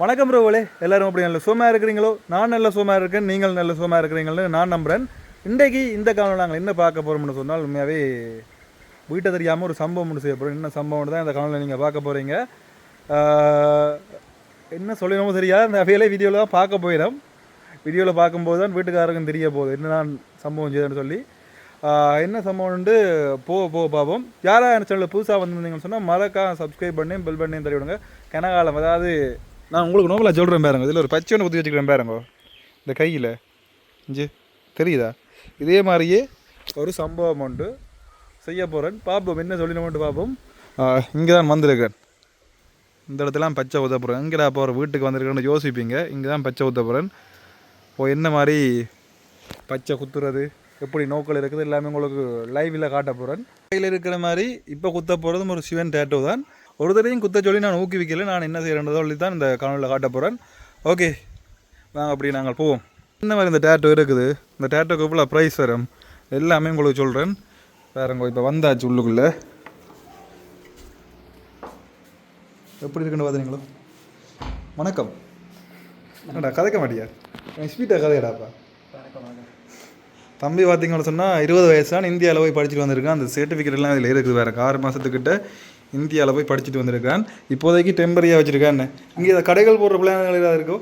வணக்கம் ரோவலே எல்லாரும் அப்படி நல்ல சுகமாக இருக்கிறீங்களோ? நான் நல்ல சுகமாக இருக்கேன். நீங்கள் நல்ல சுகமாக இருக்கிறீங்கள்னு நான் நம்புகிறேன் இன்றைக்கு இந்த காலம் நாங்கள் என்ன பார்க்க போகிறோம்னு சொன்னால் உண்மையாகவே வீட்டை தெரியாமல் ஒரு சம்பவம் ஒன்று செய்ய போகிறோம் என்ன சம்பவம் தான் இந்த காலத்தில் நீங்கள் பார்க்க போகிறீங்க என்ன சொல்லணுமோ தெரியாது அந்த அவையிலே வீடியோவில் தான் பார்க்க போயிடும் வீடியோவில் பார்க்கும்போது தான் வீட்டுக்காரருக்கும் தெரிய போகுது. என்ன நான் சம்பவம் செய்தேன்னு சொல்லி. என்ன சம்பவம்ண்டு போக போக பார்ப்போம். யாராக சேனலில் புதுசாக வந்திருந்தீங்கன்னு சொன்னால் மறக்காம சப்ஸ்கிரைப் பண்ணி பெல் பண்ணி தட்டி விடுங்க. கனகாலம் அதாவது நான் உங்களுக்கு நோம்பலாக சொல்கிறேன் பாருங்க. இதில் ஒரு பச்சை ஒன்று குத்தி வச்சுக்கிறேன் பாருங்க. இந்த கையில். இஞ்சி. தெரியுதா? இதே மாதிரியே ஒரு சம்பவம் உண்டு. செய்ய போகிறேன் பார்ப்போம் என்ன சொல்லினோம்ட்டு பார்ப்போம் இங்கே தான் வந்திருக்கேன். இந்த இடத்துலாம் பச்சை ஊற்ற போகிறேன் இங்கேடா போகிற வீட்டுக்கு வந்திருக்கேன்னு யோசிப்பீங்க. இங்கே தான் பச்சை ஊற்ற போகிறேன் இப்போ என்ன மாதிரி பச்சை குத்துறது? எப்படி நோக்கள் இருக்குது? எல்லாமே உங்களுக்கு லைவில் காட்ட போகிறேன் கையில் இருக்கிற மாதிரி இப்போ குத்த போகிறதும் ஒரு சிவன் டேட்டோ தான். ஒரு தடவையும் குத்த சொல்லி நான் ஊக்குவிக்கல. நான் என்ன செய்கிறேன்றதோ சொல்லி தான் இந்த காணொலியில் காட்ட போகிறேன் ஓகே வாங்க அப்படி நாங்கள் போவோம். இந்த மாதிரி இந்த டேட்டோ இருக்குது. இந்த டேட்டோக்கு இவ்வளோ ப்ரைஸ் வரும். எல்லாமே உங்களுக்கு சொல்கிறேன் வேறங்க இப்போ வந்தாச்சு உள்ளுக்குள்ளே. எப்படி இருக்குன்னு பார்த்தீங்களோ வணக்கம். என்னடா கதைக்க மாட்டியா? ஸ்வீட்டாக கதையடாப்பா? தம்பி பார்த்தீங்கன்னு சொன்னால் இருபது வயசான இந்தியாவில் போய் படிச்சுட்டு வந்திருக்கான். அந்த சர்டிஃபிகேட்லாம் இதில் இருக்குது வேறு ஆறு மாதத்துக்கிட்ட இந்தியாவில் போய் படிச்சுட்டு வந்திருக்கான் இப்போதைக்கு டெம்பரரியாக வச்சுருக்கான்னு இங்கே இதை கடைகள் போடுற பிளான்கள் ஏதாவது இருக்கோ?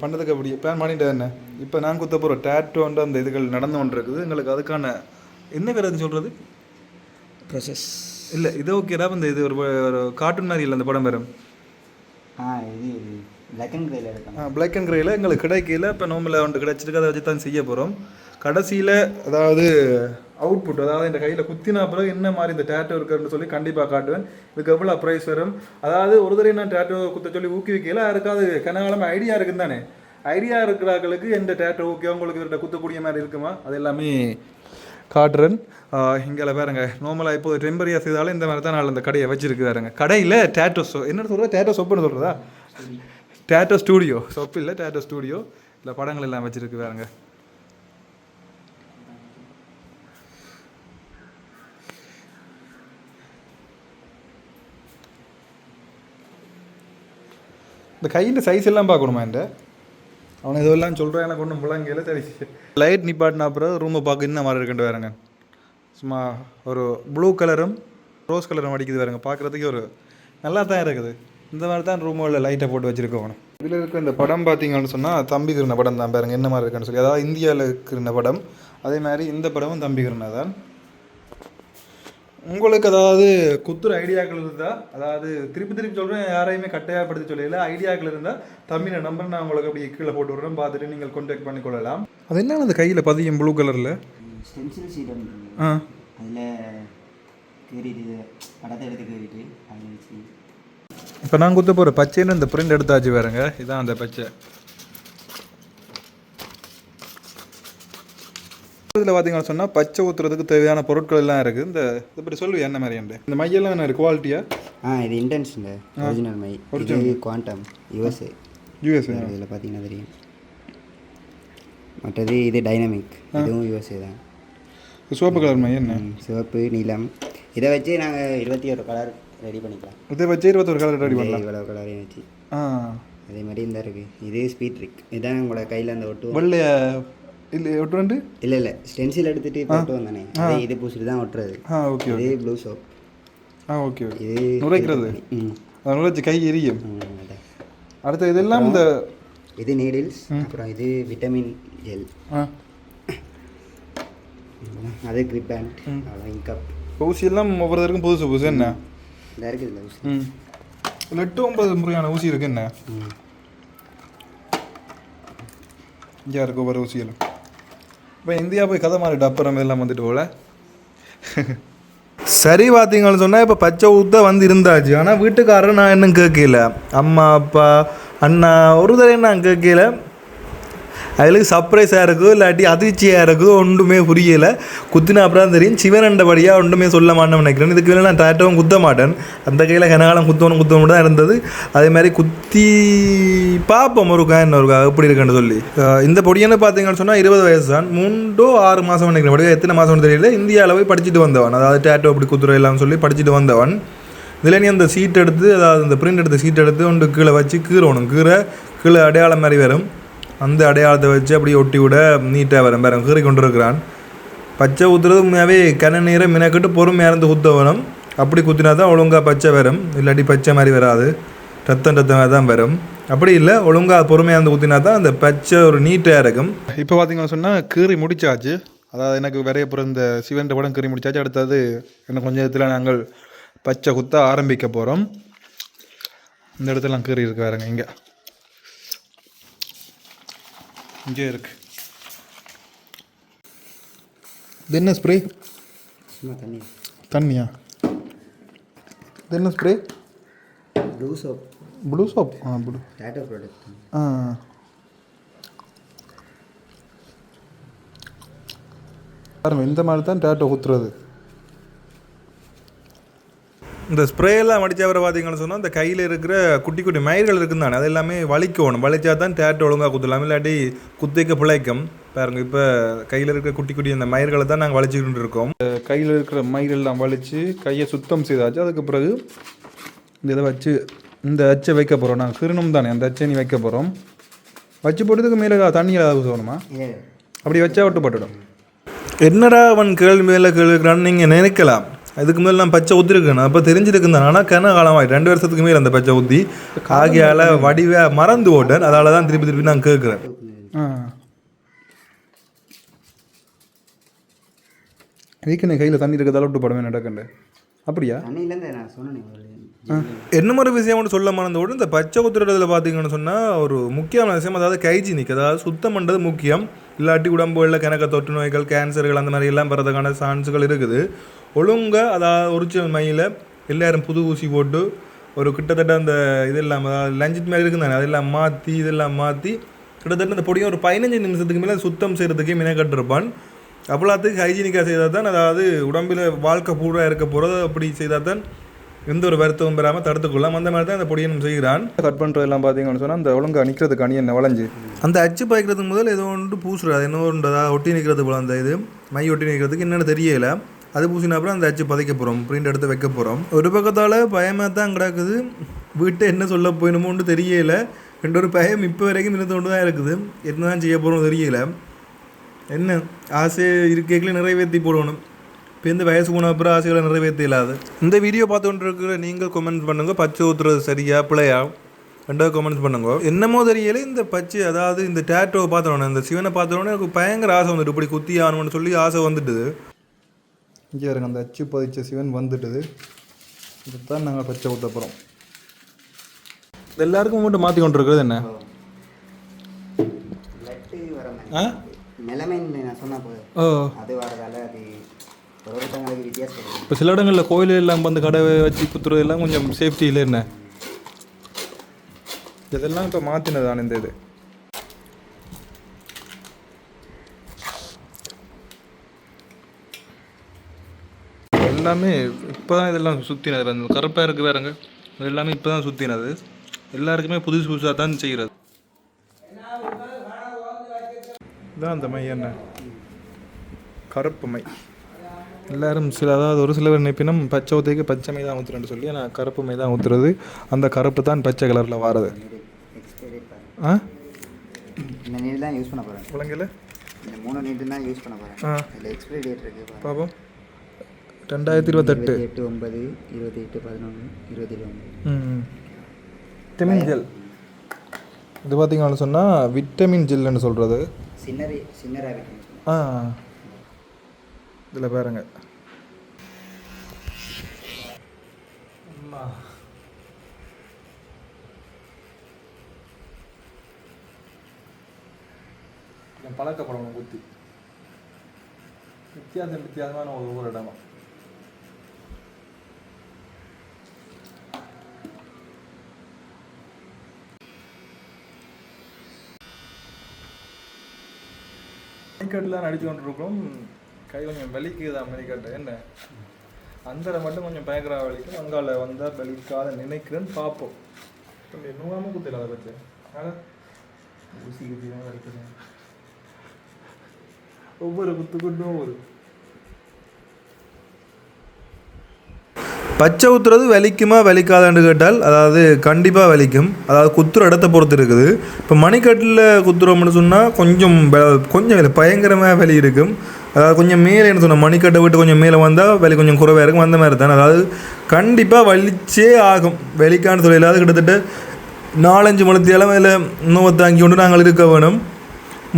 பண்ணதுக்கு அப்படி. பிளான் பண்ணிட்டு என்ன? இப்போ நான் குத்த போகிற டேட்டோன்ற அந்த இதுகள் நடந்து கொண்டு இருக்குது எங்களுக்கு அதுக்கான என்ன பேர் அது சொல்கிறது ப்ரொசஸ் இல்லை இது ஓகேடா இந்த இது ஒரு ஒரு கார்ட்டூன் மாதிரி இல்லை அந்த படம் பேரும் ஆ இது. பிளாக் அண்ட் கிரேல எடுக்கணும். பிளாக் அண்ட் கிரேயில் எங்களுக்கு கிடைக்கல. இப்போ நோம்பில் ஒன்று கிடைச்சிருக்கு. அதை வச்சு தான் செய்ய போகிறோம் கடைசியில் அதாவது அவுட்புட் அதாவது இந்த கையில் குத்தினா பிறகு என்ன மாதிரி இந்த டேட்டோ இருக்குன்னு சொல்லி கண்டிப்பாக காட்டுவேன். இதுக்கு எவ்வளோ ப்ரைஸ் வரும்? அதாவது ஒரு தடவை நான் டேட்டோ குத்த சொல்லி ஊக்குவிக்கல. யாருக்காவது கனகாலமாக ஐடியா இருக்குன்னு தானே. ஐடியா இருக்கிறாங்களுக்கு எந்த டேட்டோ ஓகே உங்களுக்கு இவர்கிட்ட குத்தக்கூடிய மாதிரி இருக்குமா? அது எல்லாமே காட்டுறேன். இங்கே பாருங்க. நார்மலாக இப்போ டெம்பரியாக செய்தாலும் இந்த மாதிரி தான் நான் அந்த கடையை வச்சிருக்கு பாருங்க கடையில் டேட்டோ சோ என்ன சொல்கிறது டேட்டோ சோப்புன்னு சொல்கிறதா டேட்டோ ஸ்டூடியோ சொப்பு இல்லை டேட்டோ ஸ்டூடியோ இல்லை படங்கள் எல்லாம் வச்சுருக்கு வேறுங்க இந்த கையின் சைஸ் எல்லாம் பார்க்கணுமா இந்த அவன் இதெல்லாம் சொல்கிறான் எனக்கு ஒன்றும் முழங்கையில் சரி. லைட் நிப்பாட்டின அப்புறம் ரூமை பார்க்க இன்னும் மாதிரி இருக்குன்ட்டு வேறுங்க சும்மா ஒரு ப்ளூ கலரும் ரோஸ் கலரும் அடிக்குது வேறுங்க பார்க்குறதுக்கே ஒரு நல்லா தான் இருக்குது. இந்த மாதிரி தான் ரூமில் லைட்டை போட்டு வச்சுருக்கோம். இதில் இருக்க இந்த படம் பார்த்தீங்கன்னு சொன்னால் தம்பிக்கிருந்த படம் தான் பாருங்க என்ன மாதிரி இருக்குன்னு சொல்லி. அதாவது இந்தியாவில் இருக்கிற படம் அதே மாதிரி இந்த படமும் தம்பிக்கிருந்தா தான். உங்களுக்கு அதாவது குத்துற ஐடியாக்கள் இருந்தால் அதாவது திருப்பி திருப்பி சொல்கிறேன் யாரையுமே கட்டாயப்படுத்தி சொல்லல. ஐடியாக்கள் இருந்தால் தமிழை நம்பர் நான் உங்களுக்கு அப்படியே கீழே போட்டு விட்றேன் பார்த்துட்டு நீங்கள் கான்டாக்ட் பண்ணிக்கொள்ளலாம் அது என்ன அந்த கையில் பதியம் ப்ளூ கலரில் ஸ்டென்சில் ஆ. அதில் கீறிட்டு படத்தை எடுத்து கீறிட்டு அதில் வச்சு இப்போ நான் குத்த போகிற பச்சைன்னு இந்த பிரிண்ட் எடுத்தாச்சு வேறுங்க இதான் அந்த பச்சை. இதில் பார்த்தீங்கன்னு சொன்னால் பச்சை ஊற்றுறதுக்கு தேவையான பொருட்கள் எல்லாம் இருக்குது இந்த இதை பற்றி சொல்லுவேன் என்ன மாதிரி இந்த மையெல்லாம் என்ன இருக்குது குவாலிட்டியாக ஆ இது இன்டென்ஸுங்க ஒரிஜினல் மை. இது குவாண்டம் யூஎஸ்ஏ யூஎஸ்ஏ இதில் பார்த்தீங்கன்னா தெரியும். மற்றது இது டைனமிக் இதுவும் யூஎஸ்ஏ தான். சிவப்பு கலர் மை என்ன? சிவப்பு நீலம். இதை வச்சு நாங்கள் இருபத்தி ஒரு கலர் ரெடி பண்ணிக்கலாம். இதை வச்சு இருபத்தொரு கலர் ரெடி பண்ணலாம். இவ்வளோ கலரையும் வச்சு. ஆ. அதே மாதிரி இந்த இருக்குது இது ஸ்பீட் ட்ரிக் இதான் உங்களோட கையில் அந்த ஒட்டுவோம் வெள்ளைய இல்லை ஒட்டு ரெண்டு? இல்லை இல்லை. ஸ்டென்சில் எடுத்துட்டு போட்டு வந்தானே. அதே இது பூசிட்டு தான் ஒட்டுறது. ஆ ஓகே இது ப்ளூ சோப் ஆ ஓகே ஓகே. இது நுரைக்கிறது. ம். அது நுரைச்சி கை எரியும். அதான். அடுத்து இதெல்லாம் இந்த இது நீடில்ஸ் அப்புறம் இது விட்டமின் ஜெல் ஆ. அது கிரிப் பேண்ட் அவ்வளோ இன்கப் ஊசி எல்லாம் ஒவ்வொருத்தருக்கும் புதுசு புதுசு. என்ன? இந்த இருக்குது ஊசி. ம். எட்டு ஒன்பது முறையான ஊசி இருக்கு என்ன? ம். இங்கே இருக்கு ஒவ்வொரு ஊசியிலும். இப்போ இந்தியா போய் கதை மாறிட்டு அப்புறம் எல்லாம் வந்துட்டு போல. சரி பார்த்தீங்கன்னு சொன்னால் இப்போ பச்சை ஊத்த வந்து இருந்தாச்சு. ஆனால் வீட்டுக்காரர் நான் இன்னும் கேட்கல. அம்மா அப்பா அண்ணா ஒரு தடவை நான் கேட்கல. அதில் சர்ப்ரைஸாக இருக்கோ இல்லாட்டி அதிர்ச்சியாக இருக்கோ ஒன்றுமே புரியலை. குத்தின அப்புறம் தான் தெரியும். சிவனண்டபடியாக ஒன்றுமே சொல்ல மாட்டேன்னு நினைக்கிறேன். இதுக்கு வேலை நான் டேட்டவும் குத்த மாட்டேன். அந்த கையில் கனகாலம் குத்தணும் குத்தணும் தான் இருந்தது. அதே மாதிரி குத்தி பார்ப்போம் ஒருக்கா என்ன ஒருக்கா எப்படி இருக்குன்னு சொல்லி. இந்த பொடியனை பார்த்தீங்கன்னு சொன்னால் இருபது வயசு தான் மூன்றோ ஆறு மாதம் நினைக்கிறேன். படிக்க எத்தனை மாதம்னு தெரியல. இந்தியாவில் போய் படிச்சுட்டு வந்தவன். அதாவது டேட்டோ அப்படி குத்துற இல்லாமல் சொல்லி படிச்சுட்டு வந்தவன். இதில் நீ அந்த சீட் எடுத்து அதாவது அந்த பிரிண்ட் எடுத்த சீட் எடுத்து ஒன்று கீழே வச்சு கீறணும். கீரை கீழே அடையாளம் மாதிரி வரும். அந்த அடையாளத்தை வச்சு அப்படியே ஒட்டி விட நீட்டாக வரும் வேறு கீறி கொண்டு இருக்கிறான் பச்சை ஊற்றுறது உண்மையாகவே கன நேரம் மினக்கிட்டு பொறுமையாக இருந்து குத்த வேணும் அப்படி குத்தினா தான் ஒழுங்காக பச்சை வரும். இல்லாட்டி பச்சை மாதிரி வராது. ரத்தம் ரத்தமாக தான் வரும். அப்படி இல்லை ஒழுங்காக பொறுமையாக இருந்து குத்தினா தான் அந்த பச்சை ஒரு நீட்டாக இருக்கும். இப்போ பார்த்தீங்கன்னு சொன்னால் கீறி முடிச்சாச்சு. அதாவது எனக்கு வரைய பிறந்த இந்த சிவன் படம் கீறி முடிச்சாச்சு. அடுத்தது இன்னும் கொஞ்ச நேரத்தில் நாங்கள் பச்சை குத்த ஆரம்பிக்க போகிறோம் இந்த இடத்துல கீறி இருக்க வேறுங்க இங்கே. இங்கே இருக்கு. இது என்ன ஸ்ப்ரே சும்மா தண்ணி. தண்ணியா? இது என்ன spray blue soap blue soap ஆ ப்ளூ டேட்டோ ப்ராடக்ட் ஆ. பாருங்க இந்த மாதிரி தான் டேட்டோ குத்துறது இந்த ஸ்ப்ரேயெல்லாம் அடித்த வர பார்த்தீங்கன்னு சொன்னால் இந்த கையில் இருக்கிற குட்டி குட்டி மயிர்கள் இருக்குன்னு தானே அது எல்லாமே வலிக்கணும். வலிச்சா தான் டேட்டோ ஒழுங்காக குத்தலாம். இல்லாட்டி குத்திக்க பிழைக்கும். பாருங்க இப்போ கையில் இருக்கிற குட்டி குட்டி அந்த மயிர்களை தான் நாங்கள் வலிச்சுக்கிட்டு இருக்கோம். கையில் இருக்கிற மயிரெல்லாம் வலிச்சு கையை சுத்தம் செய்தாச்சு. அதுக்கு பிறகு இந்த இதை வச்சு இந்த அச்சை வைக்க போகிறோம் நாங்கள் கிருணம் தானே அந்த அச்சை நீ வைக்க போகிறோம் வச்சு போட்டதுக்கு மேலே தண்ணியில் ஏதாவது சொல்லணுமா அப்படி வச்சா விட்டு பட்டுடும் என்னடா அவன் கேள்வி மேலே கேள்விக்கிறான்னு நீங்கள் நினைக்கலாம். அதுக்கு மேலே நான் பச்சை ஊற்றிருக்கேன் அப்போ தெரிஞ்சிருக்கேன் ஆனால் கன காலமாயிட்டு. ரெண்டு வருஷத்துக்கு மேலே அந்த பச்சை ஊற்றி ஆகியால் வடிவ மறந்து ஓட்டேன். அதால தான் திருப்பி திருப்பி நான் கேட்குறேன் வீக்கனே கையில் தண்ணி இருக்கிறதால விட்டு படமே நடக்கண்டு. அப்படியா? என்ன மாதிரி விஷயம் ஒன்று சொல்ல மறந்தோடு இந்த பச்சை குத்துறதுல பார்த்தீங்கன்னு சொன்னால் ஒரு முக்கியமான விஷயம். அதாவது கைஜினிக் அதாவது சுத்தம் பண்ணுறது முக்கியம். இல்லாட்டி உடம்புகளில் கணக்க தொற்று நோய்கள் கேன்சர்கள் அந்த மாதிரி எல்லாம் வரதுக்கான சான்ஸுகள் இருக்குது. ஒழுங்காக அதாவது ஒரிஜினல் மையில் எல்லாரும் புது ஊசி போட்டு ஒரு கிட்டத்தட்ட அந்த இதெல்லாம் அதாவது லஞ்சிட் மாதிரி இருக்குது தானே அதெல்லாம் மாற்றி இதெல்லாம் மாற்றி கிட்டத்தட்ட அந்த பொடியை ஒரு பதினஞ்சு நிமிஷத்துக்கு மேலே சுத்தம் செய்கிறதுக்கே மினக்கட்டிருப்பான். அப்போலாத்துக்கு ஹைஜீனிக்காக செய்தால் தான் அதாவது உடம்பில் வாழ்க்கை பூரா இருக்க போகிறது அப்படி செய்தால் தான் எந்த ஒரு வருத்தமும் பெறாமல் தடுத்துக்கொள்ளலாம். அந்த மாதிரி தான் அந்த பொடியை நம்ம செய்கிறான். கட் பண்ணுறதெல்லாம் பார்த்தீங்கன்னு சொன்னால் அந்த ஒழுங்காக நிற்கிறதுக்கு அணி என்ன வளைஞ்சு. அந்த அச்சு பாய்க்கிறதுக்கு முதல் ஏதோ ஒன்று பூசுறது அது என்ன ஒன்று ஒட்டி நிற்கிறது போல அந்த இது. மை ஒட்டி நிற்கிறதுக்கு என்னென்னு தெரியல. அது பூசின அப்புறம் அந்த அச்சு பதைக்க போகிறோம் பிரிண்ட் எடுத்து வைக்க போகிறோம் ஒரு பக்கத்தால் பயமாக தான் கிடக்குது. வீட்டை என்ன சொல்ல போயணுமோன்னு தெரியல. ரெண்டு ஒரு பயம் இப்போ வரைக்கும் இருந்து கொண்டு தான் இருக்குது. என்ன தான் செய்ய போகிறோம் தெரியல. என்ன? ஆசை இருக்கைகளை நிறைவேற்றி போடணும். இப்போ இந்த வயசு போன அப்புறம் ஆசைகளை நிறைவேற்ற இல்லாது. இந்த வீடியோ பார்த்துட்டு இருக்கிற நீங்கள் கமெண்ட் பண்ணுங்க. பச்சை ஊத்துறது சரியா பிள்ளையா ரெண்டாவது கமெண்ட்ஸ் பண்ணுங்க. என்னமோ தெரியல இந்த பச்சை அதாவது இந்த டேட்டோவை பார்த்தோன்னே இந்த சிவனை பார்த்தோன்னே எனக்கு பயங்கர ஆசை வந்துட்டு இப்படி குத்தி ஆகணும்னு சொல்லி ஆசை வந்துட்டுது. இங்கே இருங்க அந்த அச்சு பதிச்ச சிவன் வந்துட்டுது. இதுதான் நாங்கள் பச்சை ஊற்ற போகிறோம் எல்லாருக்கும் மட்டும் மாற்றி கொண்டு இருக்கிறது என்ன? ஆ. ஓ. இப்போ சில இடங்களில் கோயில் எல்லாம் வந்து கடை வச்சு குத்துறது எல்லாம் கொஞ்சம் சேஃப்டி இல்லை என்ன? இதெல்லாம் இப்போ மாற்றினதான இந்த இது. எல்லாமே இப்போ தான் இதெல்லாம் சுற்றினது அந்த கருப்பாக இருக்கு வேறங்க இது எல்லாமே இப்போ தான் சுற்றினது எல்லாருக்குமே புதுசு புதுசாக தான் செய்கிறது இதான் அந்த மை என்ன? கருப்பு மை. எல்லாரும் சில அதாவது ஒரு சிலர் நினைப்பினும் பச்சை ஊற்றிக்கு பச்சை மை தான் ஊற்றுறேன்னு சொல்லி ஆனால் கருப்பு மை தான் ஊற்றுறது அந்த கருப்பு தான் பச்சை கலரில் வாரது. ஆ? யூஸ் பண்ண போகிறேன் இந்த மூணு நீட்டு தான் யூஸ் பண்ண போகிறேன் ஆ. எக்ஸ்பைரி டேட் இருக்கு பாரு. பாப்போம். ரெண்டாயிரத்தி இருபத்தெட்டு. இருபத்தி எட்டு ஒன்பது இருபத்தி எட்டு பதினொன்று இருபத்தி ஒன்று ம் விட்டமின் ஜெல் இது பார்த்தீங்கன்னு சொன்னால் விட்டமின் ஜெல்லுன்னு சொல்கிறது சின்ன ரே- சின்ன ரேபிட் ஆ. இதில் பாருங்க. பழக்கப்படணும் குத்தி. வித்தியாசம் வித்தியாசமான ஒவ்வொரு இடமா. மணிக்கட்டில் அடித்து கொண்டிருக்கோம் கை கொஞ்சம் வலிக்குது மணிக்கட்டு என்ன? அந்தரை மட்டும் கொஞ்சம் பயங்கர வலிக்கும். அங்கால வந்தால் வலிக்காத நினைக்கிறேன்னு பார்ப்போம். கொஞ்சம் நூறாமல் குத்தில அதை பற்றி ஆனால் ஊசி குத்தி தான் வலிக்கிறேன் ஒவ்வொரு குத்து குட்டும் ஒரு பச்சை ஊற்றுறது வலிக்குமா வலிக்காதான்னு கேட்டால் அதாவது கண்டிப்பாக வலிக்கும். அதாவது குத்துற இடத்த பொறுத்து இருக்குது. இப்போ மணிக்கட்டில் குத்துறோம்னு சொன்னால் கொஞ்சம் கொஞ்சம் இல்லை பயங்கரமாக வலி இருக்கும். அதாவது கொஞ்சம் மேலே என்ன சொன்னால் மணிக்கட்டை விட்டு கொஞ்சம் மேலே வந்தால் வலி கொஞ்சம் குறைவாக இருக்கும் அந்த மாதிரி தான். அதாவது கண்டிப்பாக வலிச்சே ஆகும். வலிக்கான தொழில் இல்லாத கிட்டத்தட்ட நாலஞ்சு மணித்தியாலும் அதில் நோவை தாங்கி கொண்டு நாங்கள் இருக்க வேணும்.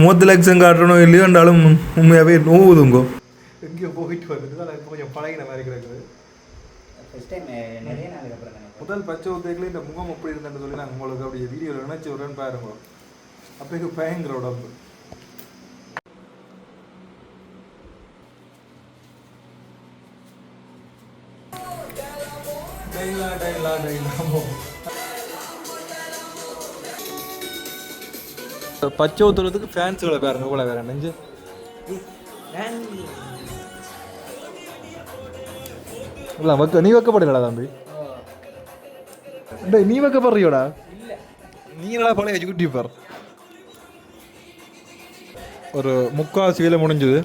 மூத்த லட்சம் காட்டணும் இல்லையோ என்றாலும் உண்மையாகவே நோவுதுங்கோ. எங்கேயோ போயிட்டு வருது கொஞ்சம் பழகின மாதிரி கிடக்குது. ஃபஸ்ட் டைம் நிறைய நாளுக்கு அப்புறம் முதல் பச்சை ஊத்தைகளே இந்த முகம் எப்படி இருந்தேன்னு சொல்லி நாங்கள் உங்களுக்கு அப்படியே வீடியோவில் நினைச்சு விடுறேன்னு பாருங்க. அப்போக்கு பயங்கர உடம்பு. டைலா டைலா டைலா பச்சை ஊத்துறதுக்கு ஃபேன்ஸுகளை பாருங்க கூட வேற நெஞ்சு. இல்லை வைக்க நீ வைக்கப்படலடா தம்பி டேய் நீ வைக்கப்படுறியோடா நீ என்னடா பழைய பர் ஒரு முக்கால் வேலை முடிஞ்சது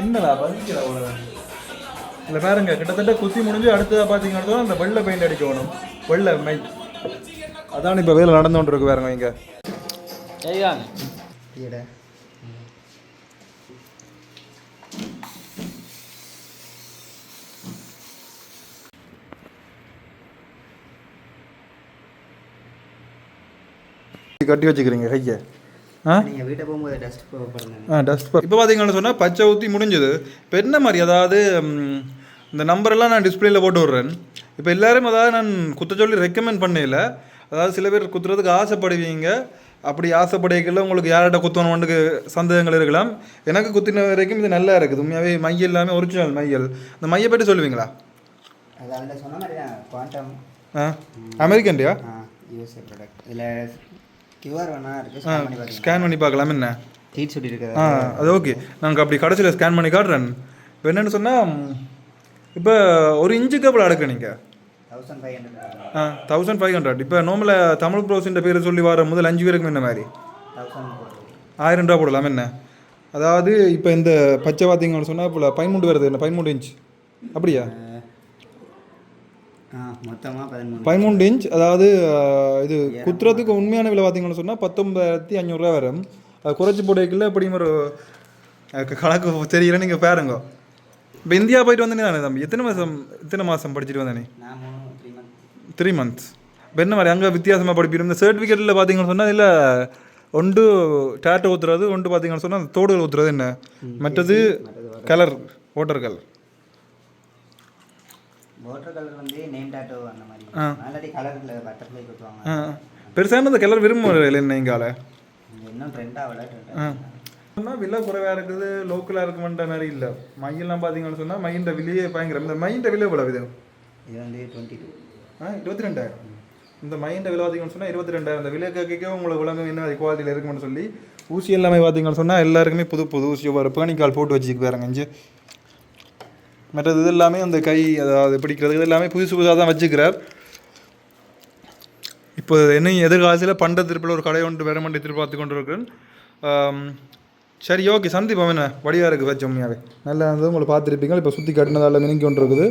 என்னடா பதிக்கிறா அவ்வளோ இல்லை பாருங்க கிட்டத்தட்ட குத்தி முடிஞ்சு அடுத்ததாக பார்த்தீங்கன்னா அந்த வெள்ளை பெயிண்ட் அடிக்கணும். வெள்ளை மை. அதான் இப்போ வேலை நடந்து கொண்டு இருக்கு பாருங்க இங்கே. கட்டி வச்சுக்கிறீங்க கையை. டஸ்ட் இப்போ பார்த்தீங்கன்னு சொன்னால் பச்சை ஊற்றி முடிஞ்சது. இப்போ என்ன மாதிரி? அதாவது இந்த நம்பரெல்லாம் நான் டிஸ்பிளேல போட்டு விட்றேன். இப்போ எல்லாரும் அதாவது நான் குத்த சொல்லி ரெக்கமெண்ட் பண்ணல. அதாவது சில பேர் குத்துறதுக்கு ஆசைப்படுவீங்க. அப்படி ஆசைப்படைக்கல உங்களுக்கு யார்கிட்ட குத்தணும்னு சந்தேகங்கள் இருக்கலாம். எனக்கு குத்தின வரைக்கும் இது நல்லா இருக்குது. உண்மையாகவே மையல் எல்லாமே ஒரிஜினல் மையல். இந்த மையை பற்றி சொல்லுவீங்களா? அமெரிக்கன்டியா யூஎஸ்ஏ ப்ராடக்ட் இதில் கியூஆர் வேணா இருக்குது ஸ்கேன் பண்ணி பார்க்கலாம் என்ன? டீட் சுட்டி இருக்குது ஆ அது ஓகே நாங்கள் அப்படி கடைசியில் ஸ்கேன் பண்ணி காட்டுறேன். இப்போ என்னென்னு சொன்னால் இப்போ ஒரு இன்ச்சுக்கு எவ்வளோ அடக்க நீங்கள் ஆ தௌசண்ட் ஃபைவ் ஹண்ட்ரட் இப்போ நார்மலாக தமிழ் ப்ரோஸின் பேரை சொல்லி வர முதல் அஞ்சு பேருக்கு என்ன மாதிரி? ஆயிரம் ரூபா போடலாம் என்ன? அதாவது இப்போ இந்த பச்சை பார்த்தீங்கன்னு சொன்னால் இப்போ பதிமூன்று வருது என்ன பதிமூன்று இன்ச் அப்படியா? பதிமூன்று இன்ச் அதாவது இது குத்துறதுக்கு உண்மையான விலை பார்த்தீங்கன்னு சொன்னால் பத்தொன்பதாயிரத்தி அஞ்சூறுரூவா வரும். அது குறைச்சி போடைக்குள்ள எப்படியும் ஒரு கணக்கு தெரியல நீங்கள் பாருங்க. இப்போ இந்தியா போயிட்டு வந்தேனே தானே தம்பி? எத்தனை மாதம் எத்தனை மாதம் படிச்சுட்டு வந்தேனே? த்ரீ மந்த்ஸ் இப்போ என்ன மாதிரி அங்கே வித்தியாசமாக படிப்பிடும் இந்த சர்டிஃபிகேட்டில் பார்த்தீங்கன்னு சொன்னால் இல்லை ஒன்று டேட்டோ ஊற்றுறது ஒன்று பார்த்தீங்கன்னு சொன்னால் அந்த தோடுகள் ஊற்றுறது என்ன? மற்றது colour water colour water colour வந்து நேம் டாட்டோ அந்த மாதிரி. ஆல்ரெடி கலரில் பட்டர்ஃப்ளை கொடுத்துவாங்க பெருசான இந்த கலர் விரும்புகிறேன் என்ன இங்கால இங்க இன்னும் ட்ரெண்ட் ஆகல சொன்னால் விலை குறைவாக இருக்குது லோக்கலாக இருக்குமென்ற மாதிரி இல்லை. மையெல்லாம் பார்த்தீங்கன்னு சொன்னால் மைண்ட விலையே பயங்கரம். இந்த மைண்ட விலை எவ்வளோ இது? இது வந்து டுவெண்ட்டி டூ ஆ இருபத்தி ரெண்டாயிரம் இந்த மைண்ட விலை பார்த்தீங்கன்னு சொன்னால் இருபத்தி ரெண்டாயிரம் இந்த விலை கேட்க உங்களுக்கு விலங்கு என்ன குவாலிட்டியில் இருக்குன்னு சொல்லி ஊசி எல்லாமே பார்த்தீங்கன்னு சொன்னால் எல்லாருக்குமே புது புது ஊசி ஒரு பேணிக்கால் போட்டு வச்சுக்கு பாருங்க இஞ்சி. மற்றது இது எல்லாமே அந்த கை அதாவது பிடிக்கிறது இது எல்லாமே புதுசு புதுசாக தான் வச்சுக்கிறார். இப்போ என்னையும் எதிர்காலத்தில் பண்ட திருப்பில் ஒரு கடை ஒன்று வேற மண்டி எதிர்பார்த்து கொண்டு இருக்கிறேன் சரி ஓகே சந்திப்போம் என்ன? வடிவாக இருக்குது வச்ச உண்மையாகவே நல்லா இருந்தது. உங்களை பார்த்துருப்பீங்க. இப்போ சுற்றி கட்டினதால் மினிங்கி கொண்டு இருக்குது